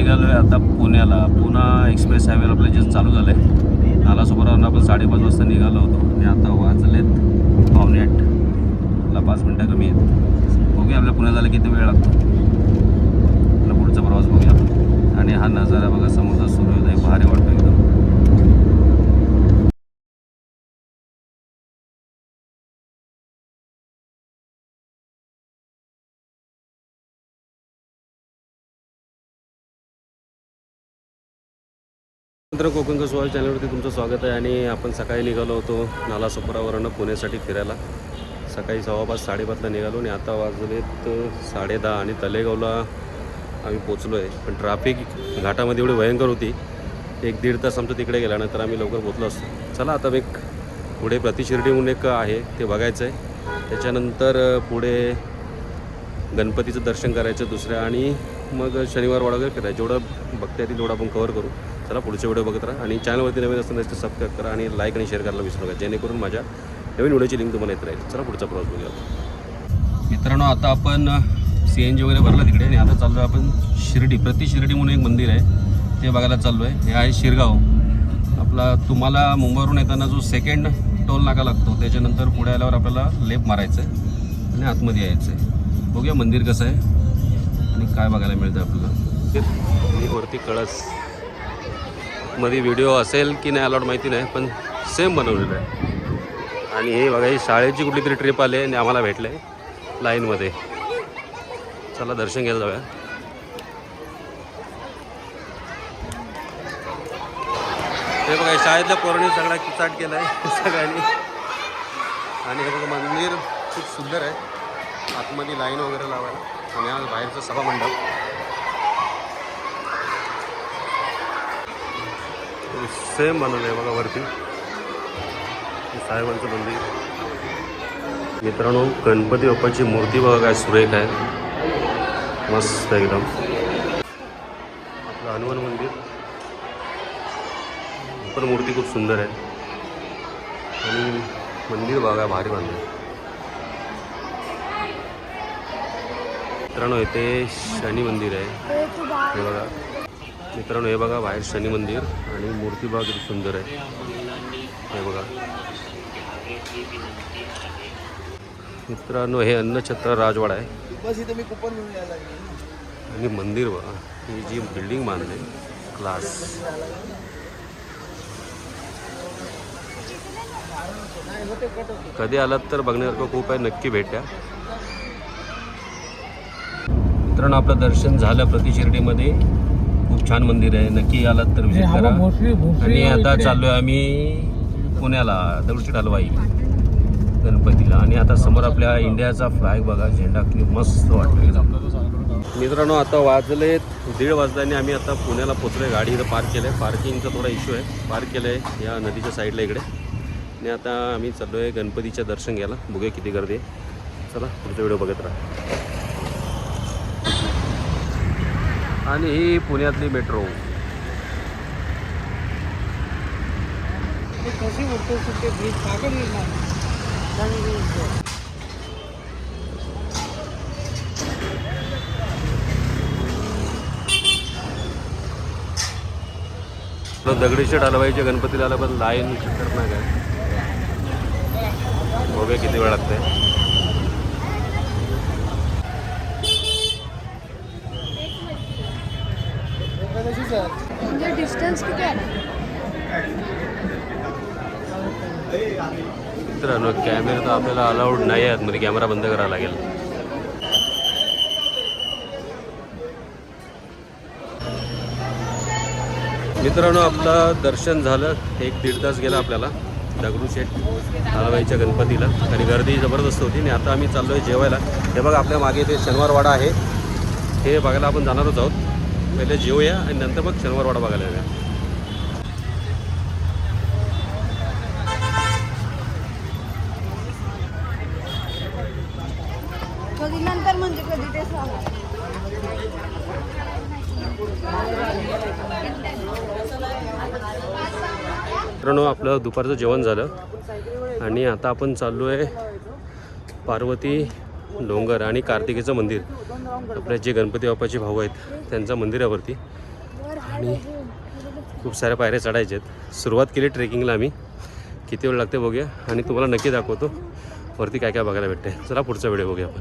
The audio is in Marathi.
निघालो आहे आता पुण्याला. पुणा एक्सप्रेस हायवे आपलं जस्ट चालू झालं आहे नालासोबरावरून आपण साडेपाच वाजता निघालो होतो आणि आता वाजलेत पावणे आठ पाच मिनटं कमी आहेत. बघूया आपल्या पुण्यात जायला किती वेळ लागतो. आपला पुढचा प्रवास बघूया आणि हा नजारा बघा समोरचा सूर्योदय भारी वाटतो. एकदम मित्र कोकण चॅनलवरती तुमचं स्वागत आहे आणि आपण सकाळी निघालो होतो नालासोपरावरनं पुण्यासाठी फिरायला. सकाळी सव्वापाच साडेपाचला निघालो आणि आता वाजलेत साडेदहा आणि तलेगावला आम्ही पोचलो आहे पण ट्रॅफिक घाटामध्ये एवढी भयंकर होती. एक दीड तास आमचं तिकडे गेल्यानंतर आम्ही लवकर पोचलो असतो. चला आता एक पुढे प्रतिशिर्डी म्हणून एक आहे ते बघायचं आहे त्याच्यानंतर पुढे गणपतीचं दर्शन करायचं दुसऱ्या आणि मग शनिवार वाडा वगैरे फिरायचं. जेवढं बघता येतील तेवढं आपण कवर करू. चला पुढचे व्हिडिओ बघत राहा आणि चॅनलवरती नवीन असताना तर सबस्क्राईब करा आणि लाईक आणि शेअर करायला विसरू नका. जेणेकरून माझ्या नवीन व्हिडिओची लिंक तुम्हाला येत राहील. चला पुढचा प्रवास बघूया मित्रांनो आता आपण सी एन जी वगैरे भरला तिकडे आणि आता चाललो आहे आपण शिर्डी. प्रति शिर्डी म्हणून एक मंदिर आहे. ते बघायला चाललो आहे हे आहे शिरगाव. आपला तुम्हाला मुंबईवरून येताना जो सेकंड टोल नाका लागतो त्याच्यानंतर पुढे आल्यावर आपल्याला लेप मारायचं आहे आणि आतमध्ये यायचं आहे बघूया मंदिर कसं आहे आणि काय बघायला मिळतं आपल्याला. वरती कळस. मध्ये व्हिडिओ असेल की नाही अलॉट माहिती नाही पण सेम बनवलेलं आहे. आणि हे बघा ही शाळेची कुठली तरी ट्रिप आली आणि आम्हाला भेटलं आहे लाईनमध्ये चला दर्शन घ्यायला जाऊया. हे बघा शाळेतल्या पोरांनी सगळा किचाट केला आहे सगळ्यांनी. आणि हे बघा मंदिर खूप सुंदर आहे. आतमध्ये लाईन वगैरे लावायला. आणि आज बाहेरचं सभा मंडप सेम बनवलं आहे बघा वरती. साहेबांचं मंदिर. मित्रांनो गणपती बाप्पाची मूर्ती बघा काय सुरेख आहे. मस्त एकदम. आपलं हनुमान मंदिर. पण मूर्ती खूप सुंदर आहे. आणि मंदिर बघा भारी बांधलं मित्रांनो इथे शनी मंदिर आहे. हे बघा. मित्रांनो हे बघा बाहेर शनी मंदिर आणि मूर्ती बघा किती सुंदर आहे. हे बघा. मित्रांनो हे अन्नछत्र राजवाडा आहे. आणि मंदिर बघा ही जी बिल्डिंग बांधली क्लास कधी आलात तर बघण्यासारखं खूप आहे नक्की भेटा. मित्रांनो आपलं दर्शन झालं प्रति शिर्डीमध्ये. खूप छान मंदिर आहे. नक्की आलात तर विजिट करा. आणि आता चाललोय आम्ही पुण्याला दगडूशेठ हलवाई. गणपतीला. आणि आता समोर आपल्या इंडियाचा फ्लॅग बघा झेंडा किती मस्त वाटतो मित्रांनो आता वाजले दीड वाजल्याने आम्ही आता पुण्याला पोचलो आहे गाडी इथं पार्क केलं आहे पार्किंगचा थोडा इश्यू आहे. पार्क केलं आहे या नदीच्या साईडला इकडे. आणि आता आम्ही चाललो आहे गणपतीचं दर्शन घ्यायला. बघूया किती गर्दी आहे. चला पुढचा व्हिडिओ बघत राहा. आणि ही पुण्यातली मेट्रो दगडीशेठ हलवाईच्या गणपतीला आला पण लाईन खतरनाक आहे बघूया किती वेळ लागते एकादशीच आहे म्हणजे डिस्टन्स किती आहे? मित्रांनो कॅमेरा तर आपल्याला अलाउड नाही आहेत मध्ये कॅमेरा बंद करावा लागेल. मित्रांनो आपलं दर्शन झालं. एक दीड तास गेला आपल्याला दगडूशेठ हलवाईच्या गणपतीला. आणि गर्दी जबरदस्त होती आणि आता आम्ही चाललो आहे जेवायला. हे बघा आपल्या मागे ते शनिवारवाडा आहे. हे बघायला आपण जाणारच आहोत. पहिले जेवूया आणि नंतर मग शनिवारवाडा बघायला येऊया नंतर म्हणजे कधी ते सांगा. मित्रांनो आपलं दुपारचं जेवण झालं. आणि आता आपण चाललो आहे पार्वती डोंगर आणि कार्तिकेचं मंदिर. आपले जे गणपती बाप्पाचे भाऊ आहेत त्यांचं मंदिरावरती. आणि खूप साऱ्या पायऱ्या चढायच्या आहेत. सुरुवात केली ट्रेकिंगला आम्ही. किती वेळ लागते बघूया. आणि तुम्हाला नक्की दाखवतो. वरती काय काय बघायला भेटते चला पुढचा व्हिडिओ बघूया आपण.